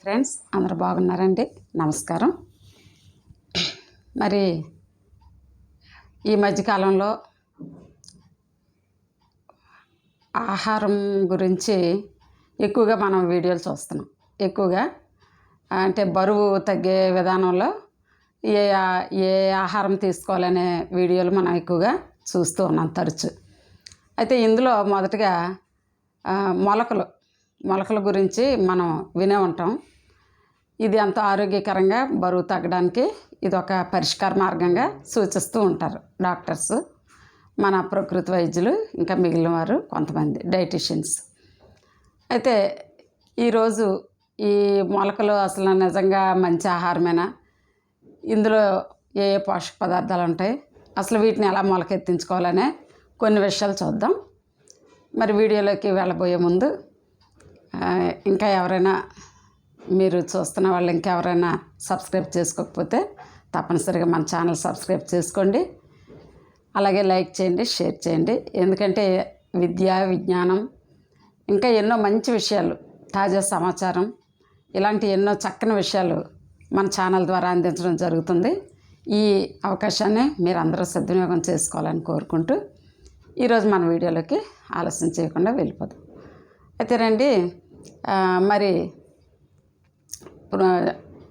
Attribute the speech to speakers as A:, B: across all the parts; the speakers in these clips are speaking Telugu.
A: ఫ్రెండ్స్ అందరూ బాగున్నారండి? నమస్కారం. మరి ఈ మధ్యకాలంలో ఆహారం గురించి ఎక్కువగా మనం వీడియోలు చూస్తున్నాం. ఎక్కువగా అంటే బరువు తగ్గే విధానంలో ఏ ఏ ఆహారం తీసుకోవాలనే వీడియోలు మనం ఎక్కువగా చూస్తూ ఉన్నాం తరచు. అయితే ఇందులో మొదటగా మొలకలు. మొలకల గురించి మనం వినే ఉంటాం. ఇది ఎంతో ఆరోగ్యకరంగా బరువు తగ్గడానికి ఇది ఒక పరిష్కార మార్గంగా సూచిస్తూ ఉంటారు డాక్టర్స్. మన ప్రకృతి వైద్యులు ఇంకా మిగిలిన వారు కొంతమంది డైటీషియన్స్. అయితే ఈరోజు ఈ మొలకలు అసలు నిజంగా మంచి ఆహారమేనా? ఇందులో ఏ ఏ పోషక పదార్థాలు ఉంటాయి? అసలు వీటిని ఎలా మొలకెత్తించుకోవాలనే కొన్ని విషయాలు చూద్దాం. మరి వీడియోలోకి వెళ్ళబోయే ముందు ఇంకా ఎవరైనా మీరు చూస్తున్న వాళ్ళు ఇంకెవరైనా సబ్స్క్రైబ్ చేసుకోకపోతే తప్పనిసరిగా మన ఛానల్ సబ్స్క్రైబ్ చేసుకోండి. అలాగే లైక్ చేయండి షేర్ చేయండి. ఎందుకంటే విద్య విజ్ఞానం ఇంకా ఎన్నో మంచి విషయాలు తాజా సమాచారం ఇలాంటి ఎన్నో చక్కని విషయాలు మన ఛానల్ ద్వారా అందించడం జరుగుతుంది. ఈ అవకాశాన్ని మీరు అందరూ సద్వినియోగం చేసుకోవాలని కోరుకుంటూ ఈరోజు మన వీడియోలోకి ఆలస్యం చేయకుండా వెళ్ళిపోదాం. అయితే రండి మరి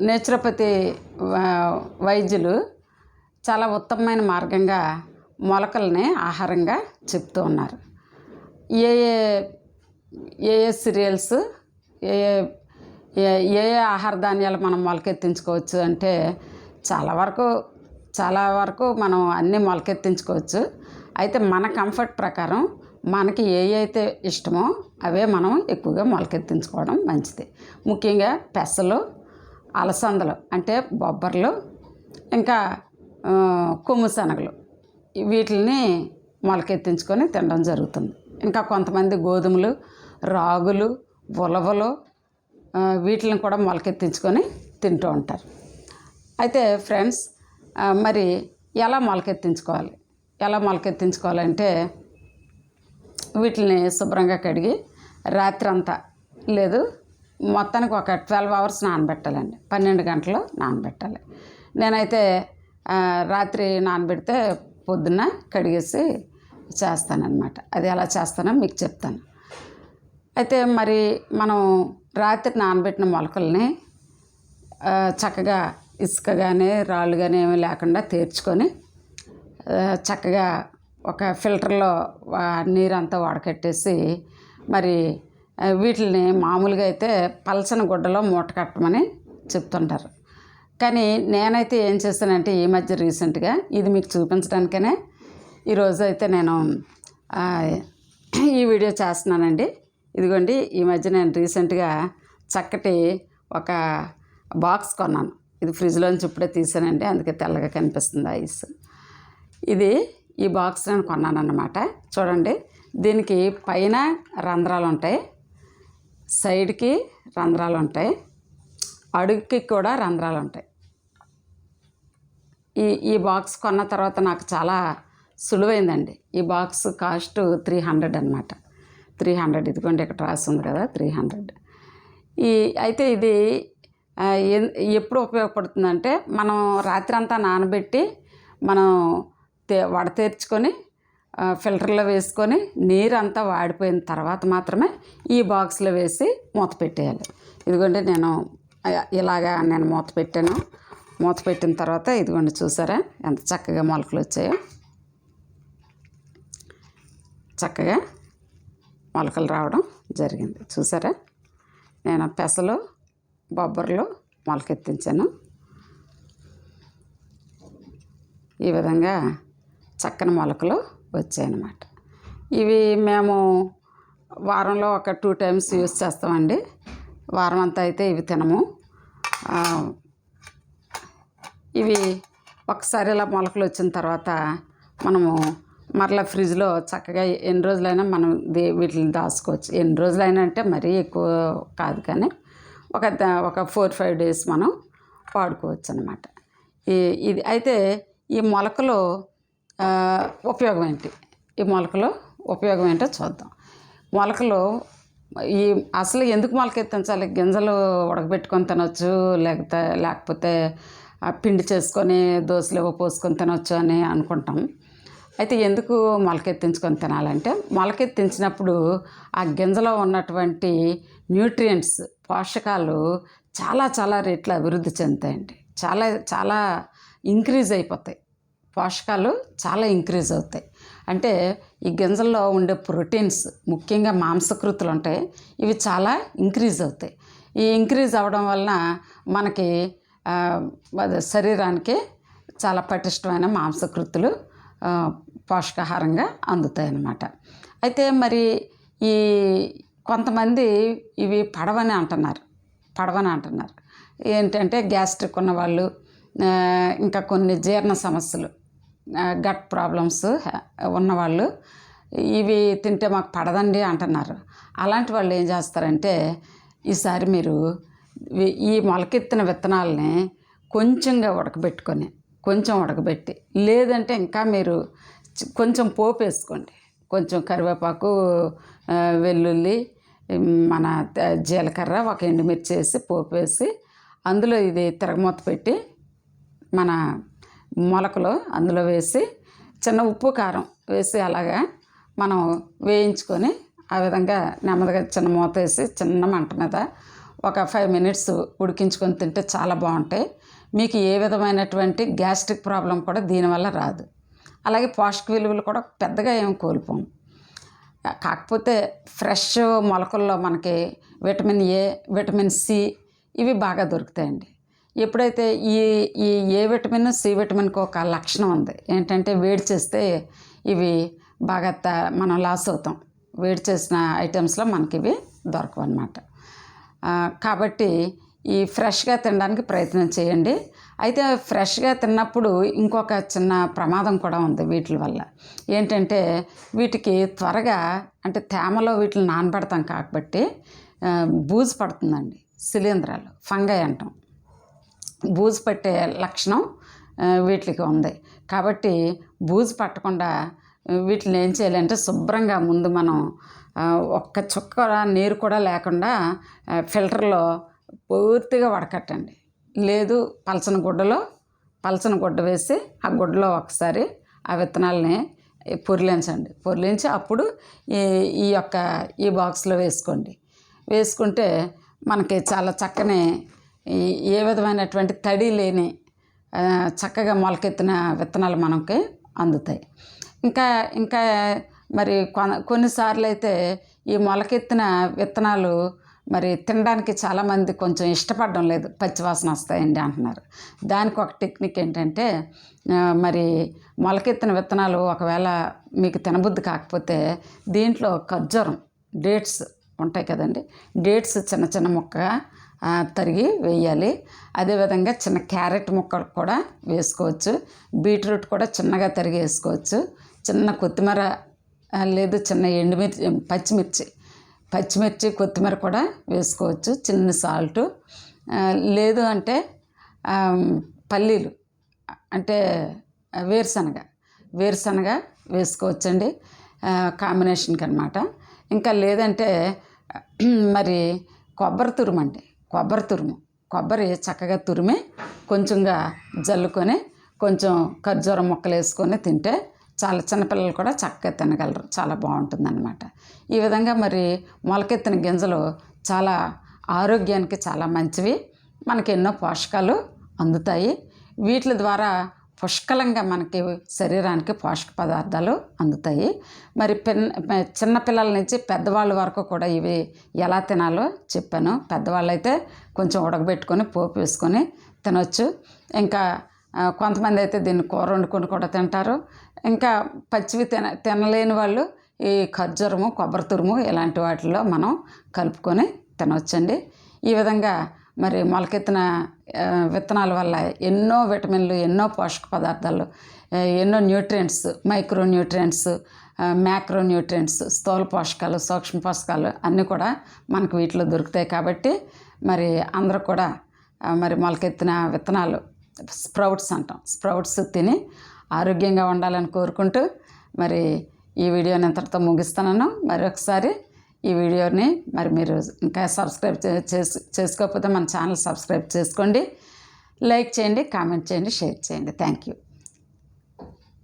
A: నేచురోపతి వైద్యులు చాలా ఉత్తమమైన మార్గంగా మొలకల్ని ఆహారంగా చెప్తూ ఉన్నారు. ఏ ఏ ఏ ఏ సీరియల్స్ ఏ ఏ- ఏ ఏ ఆహార ధాన్యాలు మనం మొలకెత్తించుకోవచ్చు అంటే చాలా వరకు చాలా వరకు మనం అన్నీ మొలకెత్తించుకోవచ్చు. అయితే మన కంఫర్ట్ ప్రకారం మనకి ఏ అయితే ఇష్టమో అవే మనం ఎక్కువగా మొలకెత్తించుకోవడం మంచిది. ముఖ్యంగా పెసలు అలసందలు అంటే బొబ్బర్లు ఇంకా కొమ్ము శనగలు వీటిని మొలకెత్తించుకొని తినడం జరుగుతుంది. ఇంకా కొంతమంది గోధుమలు రాగులు ఉలవలు వీటిని కూడా మొలకెత్తించుకొని తింటూ ఉంటారు. అయితే ఫ్రెండ్స్ మరి ఎలా మొలకెత్తించుకోవాలి? ఎలా మొలకెత్తించుకోవాలంటే వీటిని శుభ్రంగా కడిగి రాత్రి అంతా లేదు మొత్తానికి ఒక ట్వెల్వ్ అవర్స్ నానబెట్టాలండి. పన్నెండు గంటలు నానబెట్టాలి. నేనైతే రాత్రి నానబెడితే పొద్దున్న కడిగేసి చేస్తానన్నమాట. అది ఎలా చేస్తానో మీకు చెప్తాను. అయితే మరి మనం రాత్రి నానబెట్టిన మొలకల్ని చక్కగా ఇసుక కానీ రాళ్ళు కానీ ఏమీ లేకుండా తీర్చుకొని చక్కగా ఒక ఫిల్టర్లో నీరంతా వడకట్టేసి మరి వీటిల్ని వీటిని మామూలుగా అయితే పలచని గుడ్డలో మూట కట్టమని చెప్తుంటారు. కానీ నేనైతే ఏం చేస్తానంటే ఈ మధ్య రీసెంట్గా ఇది మీకు చూపించడానికనే ఈరోజు అయితే నేను ఈ వీడియో చేస్తున్నానండి. ఇదిగోండి ఈ మధ్య నేను రీసెంట్గా చక్కటి ఒక బాక్స్ కొన్నాను. ఇది ఫ్రిడ్జ్లోంచి ఇప్పుడే తీసానండి అందుకే తెల్లగా కనిపిస్తుంది ఐస్. ఇది ఈ బాక్స్ నేను కొన్నాను అన్నమాట చూడండి దీనికి పైన రంధ్రాలు ఉంటాయి సైడ్కి రంధ్రాలు ఉంటాయి అడుగుకి కూడా రంధ్రాలు ఉంటాయి ఈ ఈ బాక్స్ కొన్న తర్వాత నాకు చాలా సులువైందండి. ఈ బాక్స్ కాస్ట్ త్రీ హండ్రెడ్ అనమాట త్రీ హండ్రెడ్ ఇదిగోండి ఇక్కడ రాసి ఉంది కదా త్రీ హండ్రెడ్ ఈ అయితే ఇది ఎప్పుడు ఉపయోగపడుతుందంటే మనం రాత్రి అంతా నానబెట్టి మనం తే వడతీర్చుకొని ఫిల్టర్లో వేసుకొని నీరు అంతా వాడిపోయిన తర్వాత మాత్రమే ఈ బాక్స్లో వేసి మూత పెట్టేయాలి. ఇదిగోండి నేను ఇలాగా నేను మూత పెట్టాను. మూత పెట్టిన తర్వాత ఇదిగోండి చూసారా ఎంత చక్కగా మొలకలు వచ్చాయో. చక్కగా మొలకలు రావడం జరిగింది. చూసారా? నేను పెసలు బొబ్బర్లు మొలకెత్తించాను. ఈ విధంగా చక్కని మొలకలు వచ్చాయన్నమాట. ఇవి మేము వారంలో ఒక టూ టైమ్స్ యూస్ చేస్తామండి. వారం అంతా అయితే ఇవి తినము. ఇవి ఒకసారి ఇలా మొలకలు వచ్చిన తర్వాత మనము మరలా ఫ్రిడ్జ్లో చక్కగా ఎన్ని రోజులైనా మనం దే వీటిని దాచుకోవచ్చు. ఎన్ని రోజులైనా అంటే మరీ ఎక్కువ కాదు కానీ ఒక ఒక ఫోర్ ఫైవ్ డేస్ మనం వాడుకోవచ్చు అనమాట ఈ ఇది అయితే ఈ మొలకలు ఉపయోగం ఏంటి? ఈ మొలకలు ఉపయోగం ఏంటో చూద్దాం. మొలకలు ఈ అసలు ఎందుకు మొలకెత్తించాలి గింజలు ఉడకబెట్టుకొని తినొచ్చు లేకపోతే లేకపోతే ఆ పిండి చేసుకొని దోశలు ఏవో పోసుకొని తినొచ్చు అని అనుకుంటాం. అయితే ఎందుకు మొలకెత్తించుకొని తినాలంటే మొలకెత్తించినప్పుడు ఆ గింజలో ఉన్నటువంటి న్యూట్రియంట్స్ పోషకాలు చాలా చాలా రేట్లు అభివృద్ధి చెందుతాయండి. చాలా చాలా ఇంక్రీజ్ అయిపోతాయి. పోషకాలు చాలా ఇంక్రీజ్ అవుతాయి. అంటే ఈ గింజల్లో ఉండే ప్రోటీన్స్ ముఖ్యంగా మాంసకృతులు ఉంటాయి ఇవి చాలా ఇంక్రీజ్ అవుతాయి. ఈ ఇంక్రీజ్ అవ్వడం వలన మనకి శరీరానికి చాలా పటిష్టమైన మాంసకృతులు పోషకాహారంగా అందుతాయి అన్నమాట అయితే మరి ఈ కొంతమంది ఇవి పడవని అంటున్నారు పడవని అంటున్నారు. ఏంటంటే గ్యాస్ట్రిక్ ఉన్నవాళ్ళు ఇంకా కొన్ని జీర్ణ సమస్యలు గట్ ప్రాబ్లమ్స్ ఉన్నవాళ్ళు ఇవి తింటే మాకు పడదండి అంటున్నారు. అలాంటి వాళ్ళు ఏం చేస్తారంటే ఈసారి మీరు ఈ మొలకెత్తిన విత్తనాలని కొంచెంగా ఉడకబెట్టుకొని కొంచెం ఉడకబెట్టి లేదంటే ఇంకా మీరు కొంచెం పోపు వేసుకోండి. కొంచెం కరివేపాకు వెల్లుల్లి మన జీలకర్ర ఒక ఎండుమిర్చి వేసి పోపు వేసి అందులో ఇది తిరగమూత పెట్టి మన మొలకలు అందులో వేసి చిన్న ఉప్పు కారం వేసి అలాగా మనం వేయించుకొని ఆ విధంగా నెమ్మదిగా చిన్న మూత వేసి చిన్న మంట మీద ఒక ఫైవ్ మినిట్స్ ఉడికించుకొని తింటే చాలా బాగుంటాయి. మీకు ఏ విధమైనటువంటి గ్యాస్ట్రిక్ ప్రాబ్లం కూడా దీనివల్ల రాదు. అలాగే పోషక విలువలు కూడా పెద్దగా ఏం కోల్పోం కాకపోతే ఫ్రెష్ మొలకల్లో మనకి విటమిన్ ఏ విటమిన్ సి ఇవి బాగా దొరుకుతాయండి. ఎప్పుడైతే ఈ ఈ ఏ విటమిన్ సి విటమిన్కి ఒక లక్షణం ఉంది ఏంటంటే వేడి చేస్తే ఇవి బాగా త మనం లాస్ అవుతాం. వేడి చేసిన ఐటమ్స్లో మనకి ఇవి దొరకవు అనమాట కాబట్టి ఈ ఫ్రెష్గా తినడానికి ప్రయత్నం చేయండి. అయితే ఫ్రెష్గా తిన్నప్పుడు ఇంకొక చిన్న ప్రమాదం కూడా ఉంది వీటి వల్ల. ఏంటంటే వీటికి త్వరగా అంటే తేమలో వీటిని నానబెడతాం కాబట్టి బూజు పడుతుందండి శిలీంధ్రాలు ఫంగై అంటాం. బూజు పట్టే లక్షణం వీటికి ఉంది. కాబట్టి బూజు పట్టకుండా వీటిని ఏం చేయాలంటే శుభ్రంగా ముందు మనం ఒక్క చుక్క నీరు కూడా లేకుండా ఫిల్టర్లో పూర్తిగా వడకట్టండి. లేదు పలచన గుడ్డలో పలచన గుడ్డ వేసి ఆ గుడ్డలో ఒకసారి ఆ విత్తనాలని పొరిలించండి. పొరిలించి అప్పుడు ఈ ఈ యొక్క ఈ బాక్స్లో వేసుకోండి. వేసుకుంటే మనకి చాలా చక్కని ఏ విధమైనటువంటి తడి లేని చక్కగా మొలకెత్తిన విత్తనాలు మనకి అందుతాయి. ఇంకా ఇంకా మరి కొన కొన్నిసార్లు అయితే ఈ మొలకెత్తిన విత్తనాలు మరి తినడానికి చాలామంది కొంచెం ఇష్టపడడం లేదు. పచ్చివాసన వస్తాయండి అంటున్నారు. దానికి ఒక టెక్నిక్ ఏంటంటే మరి మొలకెత్తిన విత్తనాలు ఒకవేళ మీకు తినబుద్ధి కాకపోతే దీంట్లో ఖర్జూరం డేట్స్ ఉంటాయి కదండి. డేట్స్ చిన్న చిన్న ముక్కగా తరిగి వేయాలి. అదేవిధంగా చిన్న క్యారెట్ ముక్కలు కూడా వేసుకోవచ్చు. బీట్రూట్ కూడా చిన్నగా తరిగి వేసుకోవచ్చు. చిన్న కొత్తిమీర లేదు చిన్న ఎండుమిర్చి పచ్చిమిర్చి పచ్చిమిర్చి కొత్తిమీర కూడా వేసుకోవచ్చు. చిన్న సాల్ట్. లేదు అంటే పల్లీలు అంటే వేరుశనగ వేరుశనగ వేసుకోవచ్చండి. కాంబినేషన్కి అనమాట ఇంకా లేదంటే మరి కొబ్బరి తురుమండి. కొబ్బరి తురుము. కొబ్బరి చక్కగా తురిమి కొంచెంగా జల్లుకొని కొంచెం ఖర్జూరం ముక్కలు వేసుకొని తింటే చాలా చిన్నపిల్లలు కూడా చక్కగా తినగలరు. చాలా బాగుంటుందన్నమాట. ఈ విధంగా మరి మొలకెత్తిన గింజలు చాలా ఆరోగ్యానికి చాలా మంచివి. మనకి ఎన్నో పోషకాలు అందుతాయి. వీటి ద్వారా పుష్కలంగా మనకి శరీరానికి పోషక పదార్థాలు అందుతాయి. మరి పిన్ చిన్నపిల్లల నుంచి పెద్దవాళ్ళ వరకు కూడా ఇవి ఎలా తినాలో చెప్పాను. పెద్దవాళ్ళు అయితే కొంచెం ఉడకబెట్టుకొని పోపు వేసుకొని తినొచ్చు. ఇంకా కొంతమంది అయితే దీన్ని కూర వండుకొని కూడా తింటారు. ఇంకా పచ్చివి తిన తినలేని వాళ్ళు ఈ ఖర్జూరము కొబ్బరి తురుము ఇలాంటి వాటిలో మనం కలుపుకొని తినవచ్చండి ఈ విధంగా మరి మొలకెత్తిన విత్తనాల వల్ల ఎన్నో విటమిన్లు ఎన్నో పోషక పదార్థాలు ఎన్నో nutrients micro nutrients macro nutrients స్థూల పోషకాలు సూక్ష్మ పోషకాలు అన్నీ కూడా మనకు వీటిలో దొరుకుతాయి కాబట్టి మరి అందరూ కూడా మరి మొలకెత్తిన విత్తనాలు స్ప్రౌట్స్ అంటాం. స్ప్రౌట్స్ తిని ఆరోగ్యంగా ఉండాలని కోరుకుంటూ మరి ఈ వీడియోని ఇంతటితో ముగిస్తున్నాను. మరొకసారి ఈ వీడియోని మరి మీరు ఇంకా సబ్స్క్రైబ్ చే- చేసు చేసుకోకపోతే మన ఛానల్ సబ్స్క్రైబ్ చేసుకోండి. లైక్ చేయండి కామెంట్ చేయండి షేర్ చేయండి. Thank you.